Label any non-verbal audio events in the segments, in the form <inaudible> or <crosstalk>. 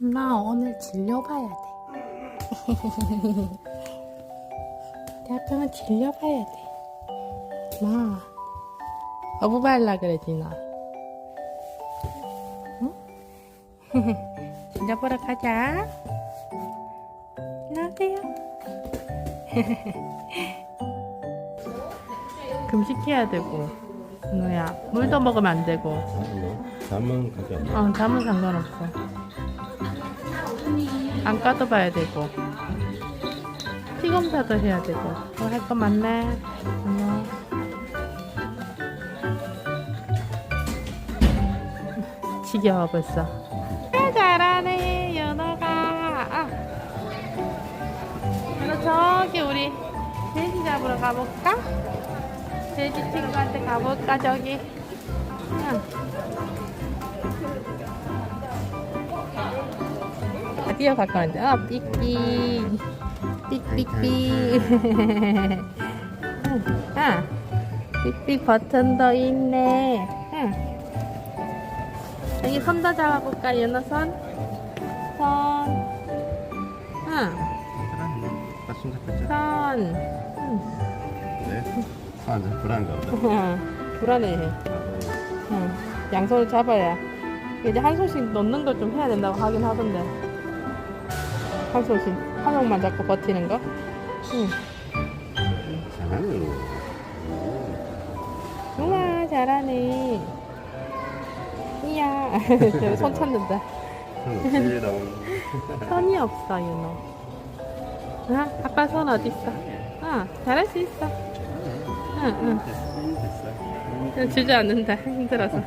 나 오늘 질려봐야 돼. <laughs> 대학병원 질려봐야 돼. 마, 어부 발라 그러지 나. 응? <laughs> 질려보러 가자. 안녕하세요. <laughs> 금식해야 되고, 누야 물도 먹으면 안 되고. 뭐 잠은 가지 않나? 어, 잠은 상관없어. 안 까도 봐야 되고. 피 검사도 해야 되고. 뭐 할 거 많네. 어. <laughs> 지겨워 벌써. 아, 잘하네, 연어가. 아. 연어 저기 우리 돼지 잡으러 가볼까? 돼지 친구한테 가볼까, 저기. 응. 아, 뛰어갈 거는데 아 삑삑 삑삑삑 아 삑삑 버튼도 있네 응. 여기 손도 잡아볼까 연어 손? 손 응. 잡혔죠? 손 네. 아, 네. 불안가 보다. 응. 불안해 응. 양손을 잡아야 이제 한 손씩 넣는 걸 좀 해야 된다고 하긴 하던데 한 손씩 한 손만 잡고 버티는 거? 응. 잘하네. 우와 잘하네. 이야. <laughs> 저손 찾는다. <laughs> 손이 없어 윤호 아, 아빠 손 어디 있어? 어 잘할 수 있어. 응응. 주저앉는다. <laughs> 힘들어서.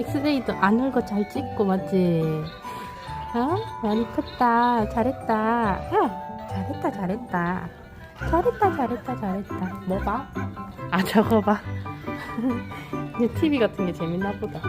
엑스레이도 안 울고 잘 찍고 맞지 어? 많이 컸다. 잘했다. 어 잘했다 잘했다. 잘했다 잘했다 잘했다. 뭐 봐? 아 저거 봐. <laughs> TV 같은 게 재밌나 보다